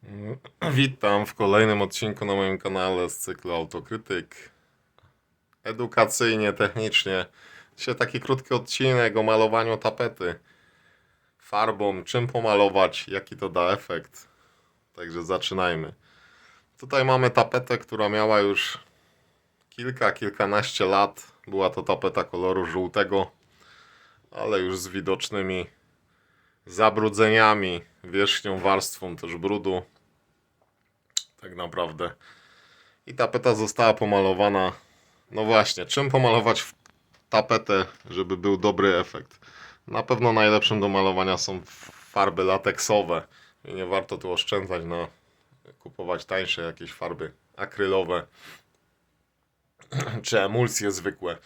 Witam w kolejnym odcinku na moim kanale z cyklu Autokrytyk. Edukacyjnie, technicznie. Dzisiaj taki krótki odcinek o malowaniu tapety farbą, czym pomalować, jaki to da efekt. Także zaczynajmy. Tutaj mamy tapetę, która miała już kilka, kilkanaście lat. Była to tapeta koloru żółtego, ale już z widocznymi zabrudzeniami, wierzchnią warstwą też brudu. Tak naprawdę. I tapeta została pomalowana. No właśnie, czym pomalować tapetę, żeby był dobry efekt? Na pewno najlepszym do malowania są farby lateksowe. I nie warto tu oszczędzać na kupować tańsze jakieś farby akrylowe czy emulsje zwykłe.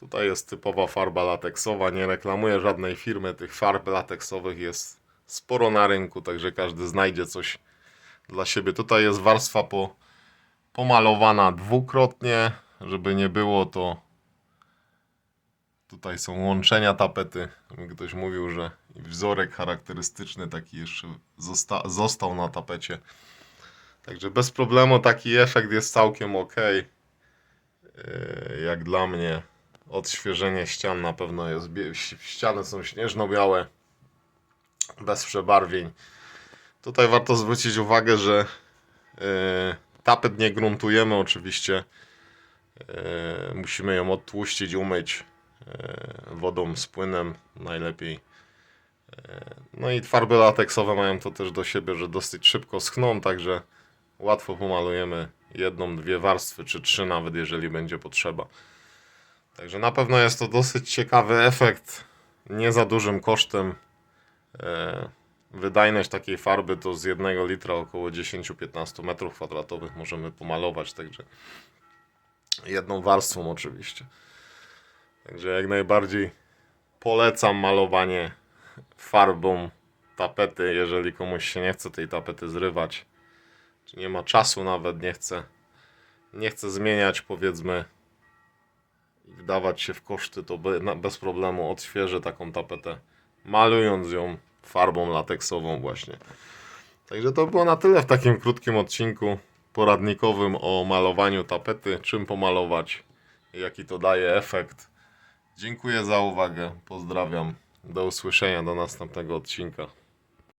Tutaj jest typowa farba lateksowa. Nie reklamuję żadnej firmy. Tych farb lateksowych jest sporo na rynku, także każdy znajdzie coś dla siebie. Tutaj jest warstwa po, pomalowana dwukrotnie, żeby nie było to. Tutaj są łączenia tapety. Ktoś mówił, że wzorek charakterystyczny taki jeszcze zosta- został na tapecie. Także bez problemu taki efekt jest całkiem ok. Jak dla mnie odświeżenie ścian na pewno jest. Ściany są śnieżno-białe, bez przebarwień. Tutaj warto zwrócić uwagę, że e, tapet nie gruntujemy oczywiście. E, musimy ją odtłuścić, umyć e, wodą z płynem najlepiej. No i farby lateksowe mają to też do siebie, że dosyć szybko schną, także łatwo pomalujemy jedną, dwie warstwy, czy trzy nawet, jeżeli będzie potrzeba. Także na pewno jest to dosyć ciekawy efekt, nie za dużym kosztem. E, Wydajność takiej farby to z jednego litra około 10-15 metrów kwadratowych możemy pomalować, także jedną warstwą oczywiście. Także jak najbardziej polecam malowanie farbą tapety, jeżeli komuś się nie chce tej tapety zrywać, czy nie ma czasu nawet, nie chce, nie chce zmieniać powiedzmy i wdawać się w koszty, to bez problemu odświeżę taką tapetę, malując ją farbą lateksową właśnie. Także to było na tyle w takim krótkim odcinku poradnikowym o malowaniu tapety, czym pomalować, jaki to daje efekt. Dziękuję za uwagę, pozdrawiam, do usłyszenia, do następnego odcinka.